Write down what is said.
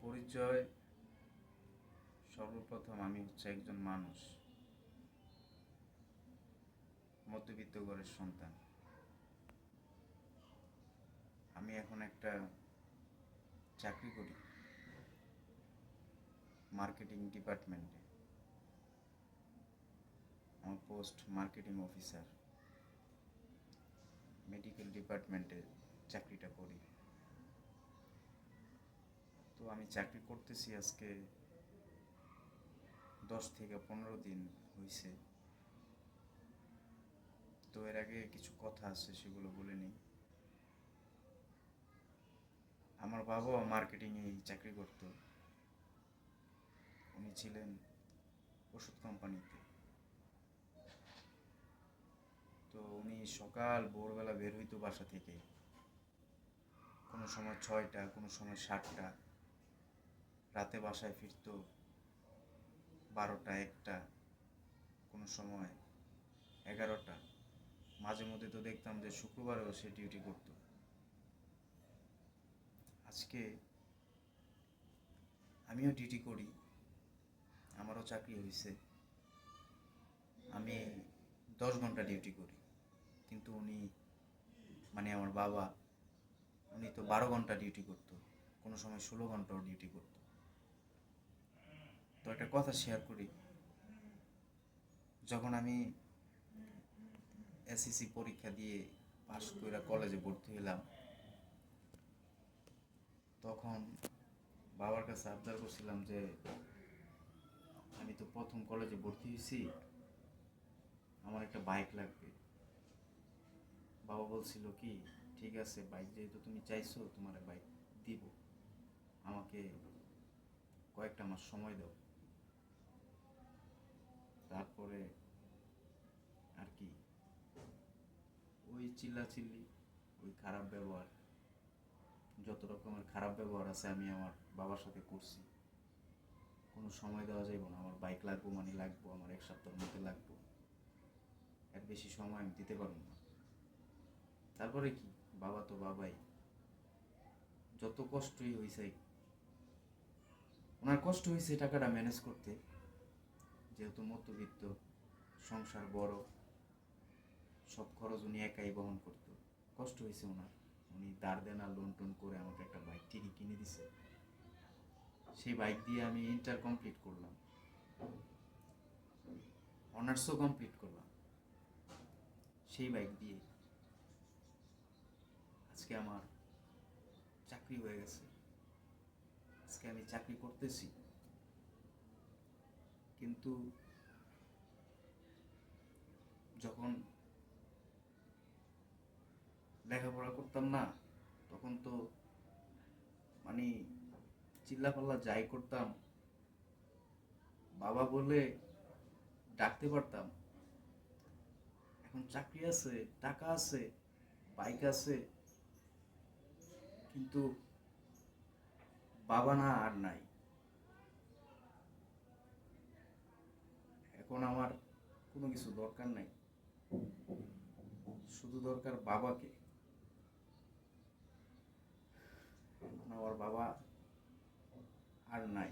পরিচয়, সর্বপ্রথম আমি হচ্ছে একজন মানুষ। মধ্যবিত্ত ঘরের সন্তান। আমি এখন একটা চাকরি করি মার্কেটিং ডিপার্টমেন্টে। আমার পোস্ট মার্কেটিং অফিসার। মেডিকেল ডিপার্টমেন্টে চাকরিটা করি। আমি চাকরি করতেছি আজকে দশ থেকে পনেরো দিন হয়েছে তো এর আগে কিছু কথা আছে সেগুলো বলে নিই। আমার বাবাও মার্কেটিংয়ে চাকরি করত। উনি ছিলেন ওষুধ কোম্পানিতে। তো উনি সকাল, ভোরবেলা বের হইতো বাসা থেকে। কোনো সময় ছয়টা, কোনো সময় সাতটা। রাতে বাসায় ফিরতো বারোটা, একটা, কোনো সময় এগারোটা। মাঝে মধ্যে তো দেখতাম যে শুক্রবারেও সে ডিউটি করতো। আজকে আমিও ডিউটি করি, আমারও চাকরি হয়েছে আমি দশ ঘণ্টা ডিউটি করি, কিন্তু উনি মানে আমার বাবা, উনি তো বারো ঘণ্টা ডিউটি করতো, কোনো সময় ষোলো ঘন্টাও ডিউটি করতো। তো একটা কথা শেয়ার করি। যখন আমি এসএসসি পরীক্ষা দিয়ে পাশ করে কলেজে ভর্তি হলাম তখন বাবার কাছে আবদার করছিলাম যে, আমি তো প্রথম কলেজে ভর্তি হয়েছি আমার একটা বাইক লাগবে। বাবা বলছিল কি, ঠিক আছে বাইক যেহেতু তুমি চাইছো, তোমার বাইক দিব। আমাকে কয়েকটা মাস সময় দাও। তারপরে আর কি? ওই চিল্লাচিল্লি, ওই খারাপ ব্যবহার, যত রকমের খারাপ ব্যবহার আছে আমি আমার বাবার সাথে করছি। কোনো সময় দেওয়া যাইব না, আমার বাইক লাগবো মানে লাগবো, আমার এক সপ্তাহের মধ্যে লাগবো। এর বেশি সময় আমি দিতে পারব না। তারপরে কি? বাবা তো বাবাই। যত কষ্টই হয়েছে ওনার কষ্ট হয়েছে টাকাটা ম্যানেজ করতে। যেহেতু মধ্যবিত্ত, সংসার বড়, সব খরচ উনি একাই বহন করতো। কষ্ট হয়েছে ওনার উনি দাঁড় দেন লোন টোন করে আমাকে একটা বাইক ঠিকই কিনে দিছে। সেই বাইক দিয়ে আমি ইন্টার কমপ্লিট করলাম। অনার্সও কমপ্লিট করলাম। সেই বাইক দিয়ে আজকে আমার চাকরি হয়ে গেছে। আজকে আমি চাকরি করতেছি। কিন্তু যখন লেখাপড়া করতাম না, তখন তো মানে চিল্লাপাল্লা যাই করতাম, বাবা বলে ডাকতে পারতাম। এখন চাকরি আছে, টাকা আছে, বাইক আছে, কিন্তু বাবা না আর নাই। এখন আমার কোনো কিছু দরকার নাই। শুধু দরকার বাবাকে। এখন আমার বাবা আর নাই।